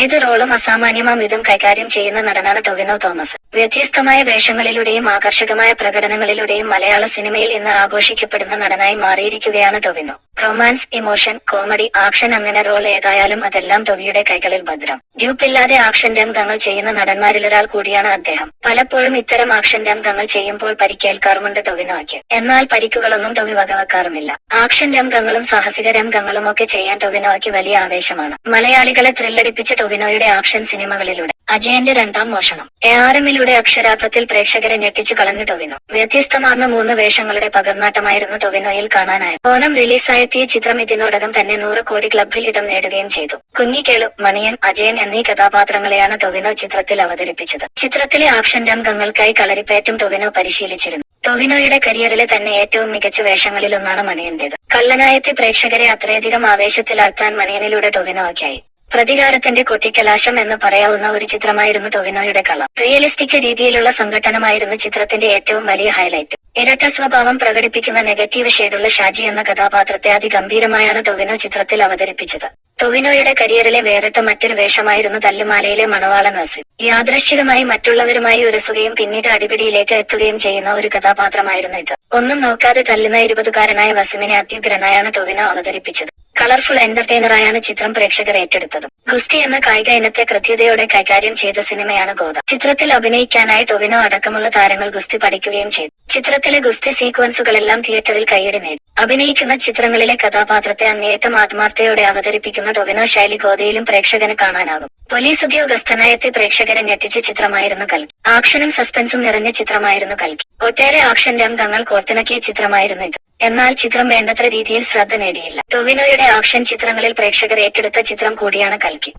ഏത് റോളും അസാമാന്യമാം വിധം കൈകാര്യം ചെയ്യുന്ന നടനാണ് ടൊവിനോ തോമസ്. വ്യത്യസ്തമായ വേഷങ്ങളിലൂടെയും ആകർഷകമായ പ്രകടനങ്ങളിലൂടെയും മലയാള സിനിമയിൽ ഇന്ന് ആഘോഷിക്കപ്പെടുന്ന നടനായി മാറിയിരിക്കുകയാണ് Tovino. Romance emotion comedy action അങ്ങനെ റോൾ ഏതായാലും അതെല്ലാം ടൊവിയുടെ കൈകളിൽ ഭദ്രം. ഡ്യൂപ്പില്ലാതെ ആക്ഷൻ രംഗങ്ങൾ ചെയ്യുന്ന നടന്മാരിലൊരാൾ കൂടിയാണ് അദ്ദേഹം. പലപ്പോഴും ഇത്തരം ആക്ഷൻ രംഗങ്ങൾ ചെയ്യുമ്പോൾ പരിക്കേൽക്കാറുമുണ്ട് ടൊവിനോയ്ക്ക് എന്നാൽ പരിക്കുകളൊന്നും ടൊവി വകവെക്കാറുമില്ല. ആക്ഷൻ രംഗങ്ങളും സാഹസിക രംഗങ്ങളും ഒക്കെ ചെയ്യാൻ ടൊവിനോയ്ക്ക് വലിയ ആവേശമാണ്. മലയാളികളെ ത്രില്ലടിപ്പിച്ച ടൊവിനോയുടെ ആക്ഷൻ സിനിമകളിലൂടെ അജയന്റെ രണ്ടാം മോഷണം. എ ആർ എമ്മിലൂടെ അക്ഷരാർത്ഥത്തിൽ പ്രേക്ഷകരെ ഞെട്ടിച്ചു കളഞ്ഞു ടൊവിനോ. വ്യത്യസ്തമാർന്ന മൂന്ന് വേഷങ്ങളുടെ പകർന്നാട്ടമായിരുന്നു ടൊവിനോയിൽ കാണാനായത്. ഓണം റിലീസായെത്തിയ ചിത്രം ഇതിനോടകം തന്നെ നൂറ് കോടി ക്ലബിൽ ഇടം നേടുകയും ചെയ്തു. കുഞ്ഞിക്കേളു മണിയൻ അജയൻ എന്നീ കഥാപാത്രങ്ങളെയാണ് ടൊവിനോ ചിത്രത്തിൽ അവതരിപ്പിച്ചത്. ചിത്രത്തിലെ ആക്ഷൻ രംഗങ്ങൾക്കായി കളരിപ്പയറ്റും ടൊവിനോ പരിശീലിച്ചിരുന്നു. ടൊവിനോയുടെ കരിയറിലെ തന്നെ ഏറ്റവും മികച്ച വേഷങ്ങളിലൊന്നാണ് മണിയന്റേത്. കള്ളനായത്തെ പ്രേക്ഷകരെ അത്രയധികം ആവേശത്തിലാക്കാൻ മണിയനിലൂടെ ടൊവിനോ ടൊവിനോയ്ക്കായി പ്രതികാരത്തിന്റെ കൊട്ടിക്കലാശം എന്ന് പറയാവുന്ന ഒരു ചിത്രമായിരുന്നു ടൊവിനോയുടെ കള. റിയലിസ്റ്റിക് രീതിയിലുള്ള സംഘട്ടനമായിരുന്നു ചിത്രത്തിന്റെ ഏറ്റവും വലിയ ഹൈലൈറ്റ് ഇരട്ട സ്വഭാവം പ്രകടിപ്പിക്കുന്ന നെഗറ്റീവ് ഷെയ്ഡുള്ള ഷാജി എന്ന കഥാപാത്രത്തെ അതിഗംഭീരമായാണ് ടൊവിനോ ചിത്രത്തിൽ അവതരിപ്പിച്ചത്. ടൊവിനോയുടെ കരിയറിലെ വേറിട്ട മറ്റൊരു വേഷമായിരുന്നു തല്ലുമാലയിലെ മണവാള നഴ്സിംഗ് യാദൃശ്ചികമായി മറ്റുള്ളവരുമായി ഉരസുകയും പിന്നീട് അടിപിടിയിലേക്ക് എത്തുകയും ചെയ്യുന്ന ഒരു കഥാപാത്രമായിരുന്നു ഇത്. ഒന്നും നോക്കാതെ തല്ലുന്ന ഇരുപതുകാരനായ വസിമിനെ അത്യുഗ്രനായാണ് ടൊവിനോ അവതരിപ്പിച്ചത്. കളർഫുൾ എന്റർടൈനറായാണ് ചിത്രം പ്രേക്ഷകർ ഏറ്റെടുത്തത്. ഗുസ്തി എന്ന കായിക ഇനത്തെ കൃത്യതയോടെ കൈകാര്യം ചെയ്ത സിനിമയാണ് ഗോദ. ചിത്രത്തിൽ അഭിനയിക്കാനായി ടൊവിനോ അടക്കമുള്ള താരങ്ങൾ ഗുസ്തി പഠിക്കുകയും ചെയ്തു. ചിത്രത്തിലെ ഗുസ്തി സീക്വൻസുകളെല്ലാം തിയേറ്ററിൽ കൈയടി നേടി. അഭിനയിക്കുന്ന ചിത്രങ്ങളിലെ കഥാപാത്രത്തെ അങ്ങേയറ്റം ആത്മാർത്ഥയോടെ അവതരിപ്പിക്കുന്ന ടൊവിനോ ശൈലി ഗോദയിലും പ്രേക്ഷകന് കാണാനാകും. പോലീസ് ഉദ്യോഗസ്ഥനായത്തെ പ്രേക്ഷകരെ ഞെട്ടിച്ച ചിത്രമായിരുന്നു കൽക്കി. ആക്ഷനും സസ്പെൻസും നിറഞ്ഞ ചിത്രമായിരുന്നു കൽക്കി. ഒട്ടേറെ ആക്ഷൻ രംഗങ്ങൾ കോർത്തിണക്കിയ ചിത്രമായിരുന്നു ഇത്. എന്നാൽ ചിത്രം വേണ്ടത്ര രീതിയിൽ ശ്രദ്ധ നേടിയില്ല. ടൊവിനോയുടെ ആക്ഷൻ ചിത്രങ്ങളിൽ പ്രേക്ഷകർ ഏറ്റെടുത്ത ചിത്രം കൂടിയാണ് കൽക്കി.